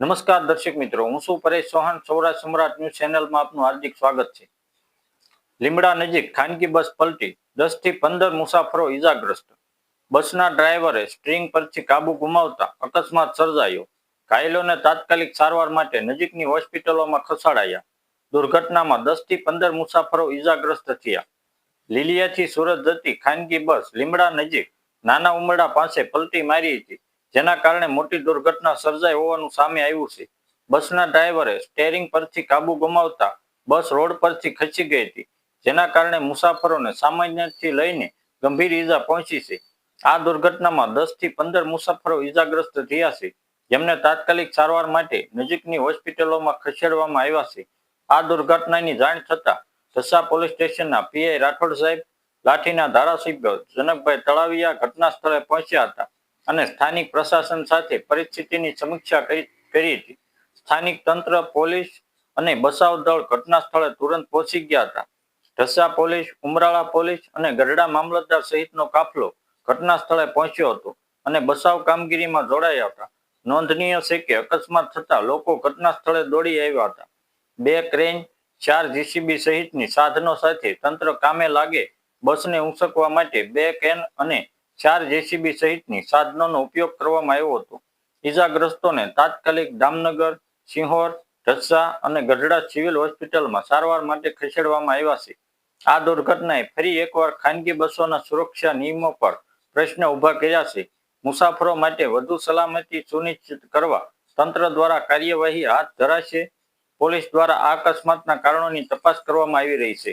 નમસ્કાર દર્શક મિત્રો, હું શું પરેશ ચૌહાણ, સૌરાષ્ટ્ર સમ્રાટ ન્યૂઝ ચેનલમાં આપનું હાર્દિક સ્વાગત છે. લીમડા નજીક ખાનગી બસ પલટી દસથી પંદર મુસાફરો ઈજાગ્રસ્ત. બસના ડ્રાઈવરે સ્ટ્રિંગ પરથી કાબુ ગુમાવતા અકસ્માત સર્જાયો. ઘાયલોને તાત્કાલિક સારવાર માટે નજીકની હોસ્પિટલોમાં ખસેડાયા. દુર્ઘટનામાં દસથી પંદર મુસાફરો ઈજાગ્રસ્ત થયા. લીલિયાથી સુરત જતી ખાનગી બસ લીમડા નજીક નાના ઉમરડા પાસે પલટી મારી હતી. જેના કારણે મોટી દુર્ઘટના સર્જાઈ હોવાનું સામે આવ્યું છે. બસના ડ્રાઈવરે સ્ટેરિંગ પરથી કાબુ ગુમાવતા બસ રોડ પરથી ખસી ગઈ હતી, જેના કારણે મુસાફરોને સામાન્યથી લઈને ગંભીર ઈજા પહોંચી છે. આ દુર્ઘટનામાં દસથી પંદર મુસાફરો ઈજાગ્રસ્ત થયા છે, જેમને તાત્કાલિક સારવાર માટે નજીકની હોસ્પિટલોમાં ખસેડવામાં આવ્યા છે. આ દુર્ઘટનાની જાણ થતા ઢસા પોલીસ સ્ટેશનના પીઆઈ રાઠોડ સાહેબ, લાઠીના ધારાસભ્ય જનકભાઈ તળાવિયા ઘટના સ્થળે પહોંચ્યા હતા. અને સ્થાનિક પ્રશાસન સાથે પરિસ્થિતિની સમીક્ષા કરી હતી. સ્થાનિક તંત્ર, પોલીસ અને બચાવ દળ ઘટના સ્થળે તુરંત પહોંચી ગયા હતા. ઢસા પોલીસ, ઉમરાળા પોલીસ અને ગઢડા મામલતદાર સહિતનો કાફલો ઘટના સ્થળે પહોંચ્યો હતો અને બચાવ કામગીરીમાં જોડાયા હતા. નોંધનીય છે કે અકસ્માત થતા લોકો ઘટના સ્થળે દોડી આવ્યા હતા. બે ક્રેન, ચાર જીસીબી સહિતની સાધનો સાથે તંત્ર કામે લાગે બસને ઉંચકવા માટે બે કેન અને ચાર જેસીબી સહિતની સાધનોનો ઉપયોગ કરવામાં આવ્યો હતો. ઈજાગ્રસ્તોને તાત્કાલિક દામનગર સિંહોર ઢસા અને ગઢડા સિવિલ હોસ્પિટલમાં સારવાર માટે ખસેડવામાં આવ્યા છે. આ દુર્ઘટનાએ ફરી એકવાર ખાનગી બસોના સુરક્ષા નિયમો પર પ્રશ્ન ઊભા કર્યા છે. મુસાફરો માટે વધુ સલામતી સુનિશ્ચિત કરવા તંત્ર દ્વારા કાર્યવાહી હાથ ધરાશે. પોલીસ દ્વારા આ અકસ્માતના કારણોની તપાસ કરવામાં આવી રહી છે.